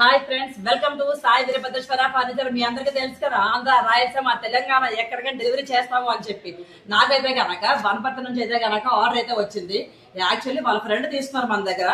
Hi friends welcome to Sai Veerabhadreshwara furniture మీ అందరికీ తెలుసు కదా ఆంధ్ర రాయలసీమ తెలంగాణ ఎక్కడికైనా డెలివరీ చేస్తాము అని చెప్పి. నాకైతే గనక వనపర్తి నుంచి అయితే గనక ఆర్డర్ అయితే వచ్చింది. యాక్చువల్లీ వాళ్ళ ఫ్రెండ్ తీసుకున్నారు మన దగ్గర.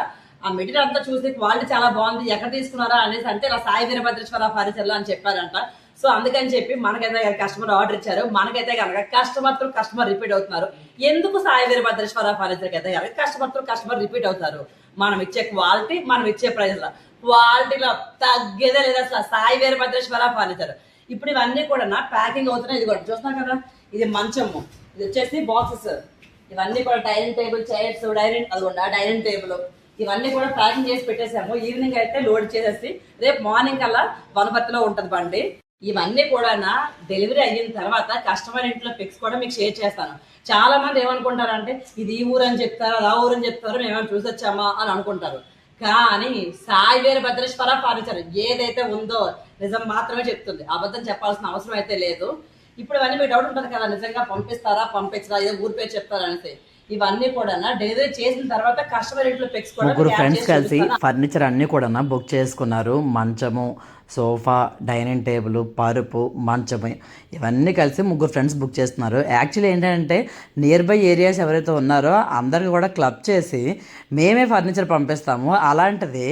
ఆ మెటీరియల్ అంతా చూసి క్వాలిటీ చాలా బాగుంది ఎక్కడ తీసుకున్నారా అనేసి అంటే ఇలా సాయి వీరభద్రేశ్వర ఫర్నిచర్ అని చెప్పారంట. సో అందుకని చెప్పి మనకైతే కస్టమర్ ఆర్డర్ ఇచ్చారు. మనకైతే కనుక కస్టమర్ కస్టమర్ రిపీట్ అవుతున్నారు. ఎందుకు సాయి వీరభద్రేశ్వర ఫర్నిచర్కి అయితే కనుక కస్టమర్ కస్టమర్ రిపీట్ అవుతారు మనం ఇచ్చే క్వాలిటీ మనం ఇచ్చే ప్రైస్లో. క్వాలిటీలో తగ్గేదే లేదు అసలు సాయి వీరభద్రేశ్వర ఫర్నిచర్ ఇప్పుడు ఇవన్నీ కూడా నా ప్యాకింగ్ అవుతున్నాయి. ఇది కూడా చూస్తున్నాం కదా? ఇది మంచము. ఇది వచ్చేసి బాక్సెస్. ఇవన్నీ కూడా డైనింగ్ టేబుల్ చైర్స్ డైనింగ్ అదిగోండి డైనింగ్ టేబుల్. ఇవన్నీ కూడా ప్యాకింగ్ చేసి పెట్టేసాము. ఈవినింగ్ అయితే లోడ్ చేసేసి రేపు మార్నింగ్ కల్లా వనపర్తిలో ఉంటుంది బండి. ఇవన్నీ కూడా నా డెలివరీ అయిన తర్వాత కస్టమర్ ఇంట్లో పిక్స్ కూడా మీకు షేర్ చేస్తాను. చాలా మంది ఏమనుకుంటారంటే ఇది ఈ ఊరు అని చెప్తారు అది ఆ ఊరు అని చెప్తారు మేము చూసొచ్చామా అని అనుకుంటారు. కానీ సాయి వీర భద్రేశ్వర ఫర్నిచర్ ఏదైతే ఉందో నిజం మాత్రమే చెప్తుంది. అబద్ధం చెప్పాల్సిన అవసరం అయితే లేదు. ఇప్పుడు ఇవన్నీ మీకు డౌట్ ఉంటుంది కదా నిజంగా పంపిస్తారా పంపించరా ఏదో ఊరి పేరు చెప్తారా అనేసి. ఇవన్నీ కూడా డెలివరీ చేసిన తర్వాత కస్టమర్ ఇంట్లో పిక్స్ కూడా ముగ్గురు ఫ్రెండ్స్ కలిసి. ఫర్నిచర్ అన్నీ కూడా బుక్ చేసుకున్నారు. మంచము సోఫా డైనింగ్ టేబుల్ పరుపు మంచము ఇవన్నీ కలిసి ముగ్గురు ఫ్రెండ్స్ బుక్ చేస్తున్నారు. యాక్చువల్లీ ఏంటంటే నియర్ బై ఏరియాస్ ఎవరైతే ఉన్నారో అందరికి కూడా క్లబ్ చేసి మేమే ఫర్నిచర్ పంపిస్తాము. అలాంటిది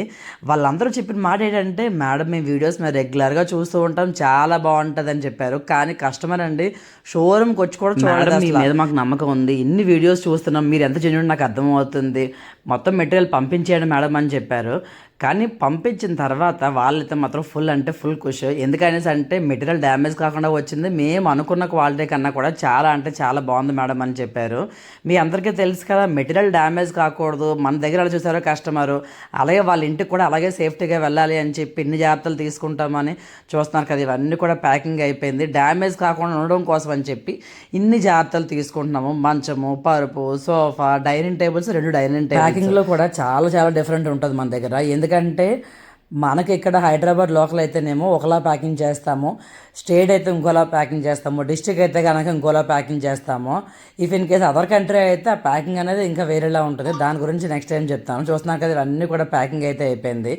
వాళ్ళందరూ చెప్పిన మాట ఏంటంటే మేడం మీ వీడియోస్ మేము రెగ్యులర్గా చూస్తూ ఉంటాం చాలా బాగుంటుంది అని చెప్పారు. కానీ కస్టమర్ అండి షోరూమ్కి వచ్చి కూడా చూడడం మీ మీద మాకు నమ్మకం ఉంది. ఇన్ని వీడియోస్ చూస్తున్నాం మీరు ఎంత జెన్యున్ నాకు అర్థమవుతుంది? మొత్తం మెటీరియల్ పంపించేయండి మేడం అని చెప్పారు. కానీ పంపించిన తర్వాత వాళ్ళైతే మాత్రం ఫుల్ అంటే ఫుల్ ఖుష్. ఎందుకనేసి అంటే మెటీరియల్ డ్యామేజ్ కాకుండా వచ్చింది. మేము అనుకున్న క్వాలిటీ కన్నా కూడా చాలా అంటే చాలా బాగుంది మేడం అని చెప్పారు. మీ అందరికీ తెలుసు కదా మెటీరియల్ డ్యామేజ్ కాకూడదు. మన దగ్గర అలా చూసారో కస్టమరు అలాగే వాళ్ళ ఇంటికి కూడా అలాగే సేఫ్టీగా వెళ్ళాలి అని చెప్పి ఇన్ని జాగ్రత్తలు తీసుకుంటామని చూస్తున్నారు కదా. ఇవన్నీ కూడా ప్యాకింగ్ అయిపోయింది. డ్యామేజ్ కాకుండా ఉండడం కోసం అని చెప్పి ఇన్ని జాగ్రత్తలు తీసుకుంటున్నాము. మంచము పరుపు సోఫా డైనింగ్ టేబుల్స్ రెండు డైనింగ్ టేబుల్స్ ప్యాకింగ్లో కూడా చాలా చాలా డిఫరెంట్ ఉంటుంది మన దగ్గర. ఎందుకంటే ఎందుకంటే మనకి ఇక్కడ హైదరాబాద్ లోకల్ అయితేనేమో ఒకలా ప్యాకింగ్ చేస్తాము స్టేట్ అయితే ఇంకోలా ప్యాకింగ్ చేస్తాము డిస్టిక్ అయితే కనుక ఇంకోలా ప్యాకింగ్ చేస్తాము. If in case other country అయితే ఆ ప్యాకింగ్ అనేది ఇంకా వేరేలా ఉంటుంది. దాని గురించి నెక్స్ట్ టైం చెప్తాను. చూస్తున్నాం కదా ఇవన్నీ కూడా ప్యాకింగ్ అయితే అయిపోయింది.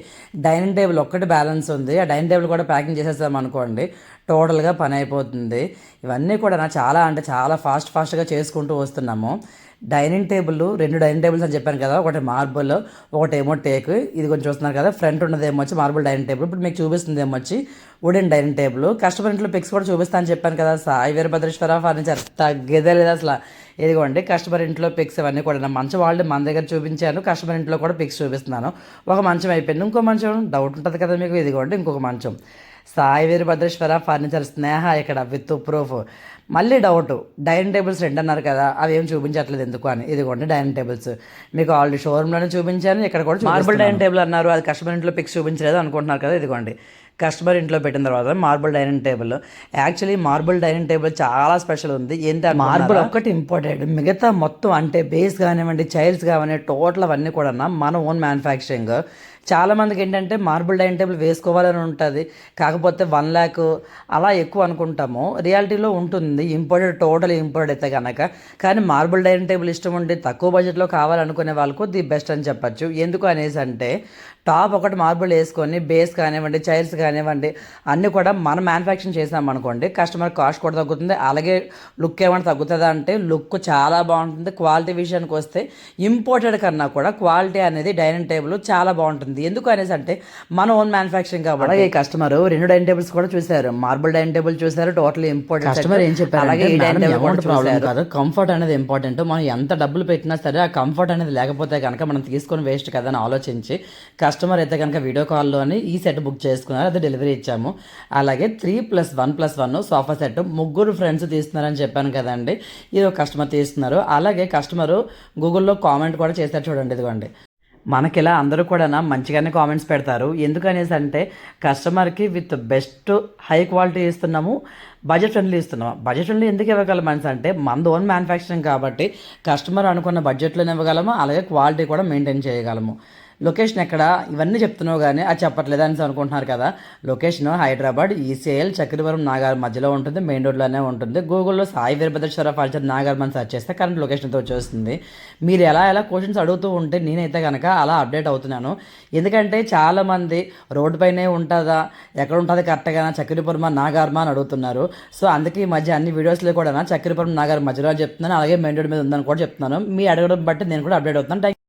డైనింగ్ టేబుల్ ఒక్కటి బ్యాలెన్స్ ఉంది. ఆ డైనింగ్ టేబుల్ కూడా ప్యాకింగ్ చేసేస్తాం అనుకోండి టోటల్గా పని అయిపోతుంది. ఇవన్నీ కూడా నా చాలా అంటే చాలా ఫాస్ట్ ఫాస్ట్గా చేసుకుంటూ వస్తున్నాము. డైనింగ్ టేబుల్ రెండు డైనింగ్ టేబుల్స్ అని చెప్పాను కదా ఒకటి మార్బుల్ ఒకటి ఏమో టేక్. ఇది కొంచెం చూస్తున్నారు కదా ఫ్రంట్ ఉన్నది ఏమో వచ్చి మార్బుల్ డైనింగ్ టేబుల్. ఇప్పుడు మీకు చూపిస్తుంది ఏమో వచ్చి వుడెన్ డైనింగ్ టేబుల్. కస్టమర్ ఇంట్లో పిక్స్ కూడా చూపిస్తాను చెప్పాను కదా సాయి వీరభద్రేశ్వర ఫర్నిచర్ తగ్గేదే లేదు అసలు. ఇదిగోండి కస్టమర్ ఇంట్లో పిక్స్ అవన్నీ కూడా మంచం వాళ్ళు మన దగ్గర చూపించాను. కస్టమర్ ఇంట్లో కూడా పిక్స్ చూపిస్తున్నాను. ఒక మంచం అయిపోయింది ఇంకో మంచం డౌట్ ఉంటుంది కదా మీకు ఇదిగోండి ఇంకొక మంచం. సాయి వీరభద్రేశ్వర ఫర్నిచర్ స్నేహ ఇక్కడ విత్ ప్రూఫ్ మళ్ళీ డౌట్ డైనింగ్ టేబుల్స్ రెండు అన్నారు కదా అవి ఏం చూపించట్లేదు ఎందుకు అని. ఇదిగోండి డైనింగ్ టేబుల్స్ మీకు ఆల్రెడీ షోరూమ్లోనే చూపించాను ఇక్కడ కూడా మార్బుల్ డైనింగ్ టేబుల్ అన్నారు అది కస్టమర్ ఇంట్లో పిక్స్ చూపించలేదు అనుకుంటున్నారు కదా ఇదిగోండి. కస్టమర్ ఇంట్లో పెట్టిన తర్వాత marble dining table actually marble dining table చాలా స్పెషల్ ఉంది. ఏంటి మార్బుల్ ఒక్కటి ఇంపార్టెంట్ మిగతా మొత్తం అంటే బేస్ కానివ్వండి చైల్డ్స్ కానివ్వండి టోటల్ అవన్నీ కూడా మన ఓన్ మ్యానుఫ్యాక్చరింగ్ చాలా మందికి ఏంటంటే మార్బుల్ డైనింగ్ టేబుల్ వేసుకోవాలని ఉంటుంది. కాకపోతే వన్ ల్యాక్ అలా ఎక్కువ అనుకుంటాము. రియాలిటీలో ఉంటుంది. ఇంపోర్టెడ్ టోటల్ ఇంపోర్టెడ్ అయితే కనుక కానీ మార్బుల్ డైనింగ్ టేబుల్ ఇష్టం ఉండి తక్కువ బడ్జెట్లో కావాలనుకునే వాళ్ళకు ది బెస్ట్ అని చెప్పచ్చు. ఎందుకు అనేసి అంటే టాప్ ఒకటి మార్బుల్ వేసుకొని బేస్ కానివ్వండి చైర్స్ కానివ్వండి అన్నీ కూడా మనం మ్యానుఫ్యాక్చరింగ్ చేసాం అనుకోండి కస్టమర్ కాస్ట్ కూడా తగ్గుతుంది. అలాగే లుక్ ఏమైనా తగ్గుతుందా అంటే లుక్ చాలా బాగుంటుంది. క్వాలిటీ విషయానికి వస్తే ఇంపోర్టెడ్ కన్నా కూడా క్వాలిటీ అనేది డైనింగ్ టేబుల్ చాలా బాగుంటుంది. ఎందుకు అనేసి అంటే మన ఓన్ మ్యానుఫ్యాక్చరింగ్ కాబట్టి. అలాగే కస్టమర్ రెండు డైనింగ్ టేబుల్స్ కూడా చూశారు. మార్బుల్ డైనింగ్ టేబుల్ చూశారు టోటల్ ఇంపోర్టెడ్ కస్టమర్ ఏం చెప్పారు అలాగే ప్రాబ్లం కాదు. కంఫర్ట్ అనేది ఇంపార్టెంట్. మనం ఎంత డబ్బులు పెట్టినా సరే ఆ కంఫర్ట్ అనేది లేకపోతే కనుక మనం తీసుకొని వేస్ట్ కదా అని ఆలోచించి కస్టమర్ అయితే కనుక వీడియో కాల్లోని ఈ సెట్ బుక్ చేసుకున్నారు. అది డెలివరీ ఇచ్చాము. అలాగే three plus one plus one sofa set ముగ్గురు ఫ్రెండ్స్ తీస్తున్నారని చెప్పాను కదండి. ఇది ఒక కస్టమర్ తీస్తున్నారు. అలాగే కస్టమర్ గూగుల్లో కామెంట్ కూడా చేశారు చూడండి ఇదిగోండి. మనకి ఇలా అందరూ కూడా మంచిగానే కామెంట్స్ పెడతారు. ఎందుకనేసి అంటే కస్టమర్కి విత్ బెస్ట్ హై క్వాలిటీ ఇస్తున్నాము బడ్జెట్ ఫ్రెండ్లీ ఇస్తున్నాము. బడ్జెట్ ఫ్రెండ్లీ ఎందుకు ఇవ్వగలం అనేసి అంటే మన ఓన్ మ్యానుఫ్యాక్చరింగ్ కాబట్టి కస్టమర్ అనుకున్న బడ్జెట్లోనే ఇవ్వగలము అలాగే క్వాలిటీ కూడా మెయింటైన్ చేయగలము. లొకేషన్ ఎక్కడ? ఇవన్నీ చెప్తున్నావు కానీ అది చెప్పట్లేదు అని అనుకుంటున్నారు కదా. లొకేషన్ హైదరాబాద్ ఈసీఐఎల్ చక్రవరం నాగార్ మధ్యలో ఉంటుంది మెయిన్ రోడ్లోనే ఉంటుంది. గూగుల్లో సాయి వీరభద్రేశ్వర ఫాల్చర్ నాగార్ అని సెర్చ్ చేస్తే కరెంట్ లొకేషన్తో వచ్చేస్తుంది. మీరు ఎలా ఎలా క్వశ్చన్స్ అడుగుతూ ఉంటే నేనైతే కనుక అలా అప్డేట్ అవుతున్నాను. ఎందుకంటే చాలామంది రోడ్డు పైనే ఉంటుందా ఎక్కడ ఉంటుంది కరెక్ట్గా చక్రపురమ నాగార్మ అని అడుగుతున్నారు. సో అందుకే ఈ మధ్య అన్ని వీడియోస్లో కూడా చక్రపురం నాగార్ మధ్యలో చెప్తున్నాను అలాగే మెయిన్ రోడ్ మీద ఉందని కూడా చెప్తున్నాను. మీ అడగడం బట్టి నేను కూడా అప్డేట్ అవుతున్నాను.